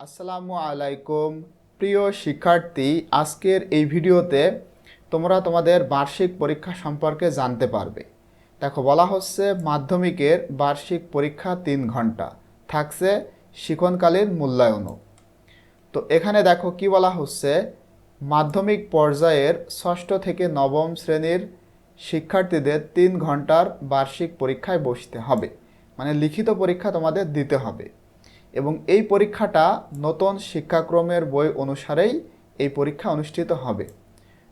আসসালামু আলাইকুম। প্রিয় শিক্ষার্থী, আজকের এই ভিডিওতে তোমরা তোমাদের বার্ষিক পরীক্ষা সম্পর্কে জানতে পারবে। দেখো, বলা হচ্ছে মাধ্যমিকের বার্ষিক পরীক্ষা তিন ঘণ্টা, থাকছে শিক্ষণকালীন মূল্যায়নও। তো এখানে দেখো কি বলা হচ্ছে, মাধ্যমিক পর্যায়ের ষষ্ঠ থেকে নবম শ্রেণির শিক্ষার্থীদের তিন ঘণ্টার বার্ষিক পরীক্ষায় বসতে হবে। মানে লিখিত পরীক্ষা তোমাদের দিতে হবে। এবং এই পরীক্ষাটা নতুন শিক্ষাক্রমের বই অনুসারেই এই পরীক্ষা অনুষ্ঠিত হবে।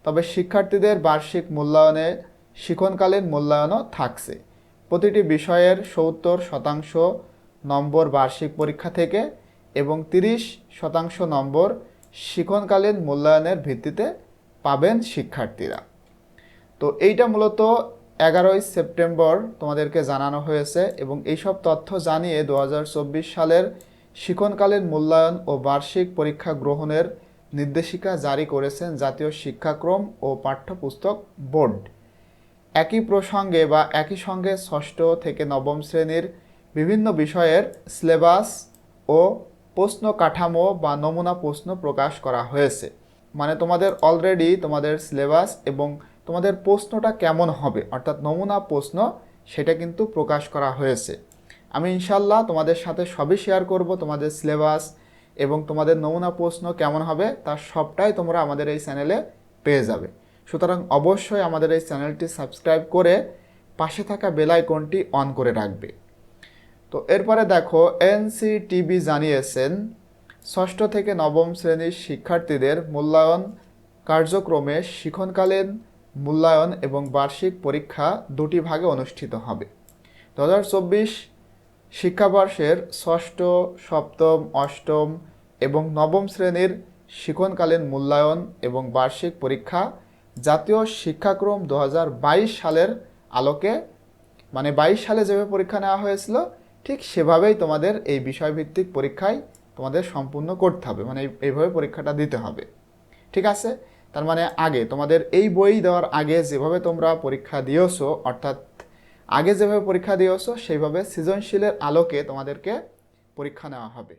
তবে শিক্ষার্থীদের বার্ষিক মূল্যায়নে শিক্ষণকালীন মূল্যায়নও থাকছে। প্রতিটি বিষয়ের সত্তর শতাংশ নম্বর বার্ষিক পরীক্ষা থেকে এবং তিরিশ শতাংশ নম্বর শিক্ষণকালীন মূল্যায়নের ভিত্তিতে পাবেন শিক্ষার্থীরা। তো এইটা মূলত এগারোই সেপ্টেম্বর তোমাদেরকে জানানো হয়েছে এবং এইসব তথ্য জানিয়ে দুহাজার চব্বিশ সালের শিক্ষণকালীন মূল্যায়ন ও বার্ষিক পরীক্ষা গ্রহণের নির্দেশিকা জারি করেছেন জাতীয় শিক্ষাক্রম ও পাঠ্যপুস্তক বোর্ড। একই প্রসঙ্গে বা একই সঙ্গে ষষ্ঠ থেকে নবম শ্রেণির বিভিন্ন বিষয়ের সিলেবাস ও প্রশ্ন কাঠামো বা নমুনা প্রশ্ন প্রকাশ করা হয়েছে। মানে তোমাদের অলরেডি তোমাদের সিলেবাস এবং তোমাদের প্রশ্নটা কেমন হবে? অর্থাৎ নমুনা প্রশ্ন সেটা কিন্তু প্রকাশ করা হয়েছে। আমি ইনশাল্লাহ তোমাদের সাথে সবই শেয়ার করব, তোমাদের সিলেবাস এবং তোমাদের নমুনা প্রশ্ন কেমন হবে তার সবটাই তোমরা আমাদের এই চ্যানেলে পেয়ে যাবে। সুতরাং অবশ্যই আমাদের এই চ্যানেলটি সাবস্ক্রাইব করে পাশে থাকা বেল আইকনটি অন করে রাখবে। তো এরপরে দেখো এনসিটিভি জানিয়েছেন, ষষ্ঠ থেকে নবম শ্রেণির শিক্ষার্থীদের মূল্যায়ন কার্যক্রমে শিক্ষণকালীন মূল্যায়ন এবং বার্ষিক পরীক্ষা দুটি ভাগে অনুষ্ঠিত হবে। দু হাজার চব্বিশ শিক্ষাবর্ষের ষষ্ঠ, সপ্তম, অষ্টম এবং নবম শ্রেণির শিক্ষণকালীন মূল্যায়ন এবং বার্ষিক পরীক্ষা জাতীয় শিক্ষাক্রম দু হাজার বাইশ সালের আলোকে মানে বাইশ সালে যেভাবে পরীক্ষা নেওয়া হয়েছিল, ঠিক সেভাবেই তোমাদের এই বিষয়ভিত্তিক পরীক্ষায় তোমাদের সম্পূর্ণ করতে হবে মানে এই- এইভাবে পরীক্ষাটা দিতে হবে। ঠিক আছে? তার মানে আগে তোমাদের এই বই দেওয়ার আগে যেভাবে তোমরা পরীক্ষা দিয়েছ, অর্থাৎ আগে যেভাবে পরীক্ষা দিয়েছ সেইভাবে সৃজনশীলের আলোকে তোমাদেরকে পরীক্ষা নেওয়া হবে।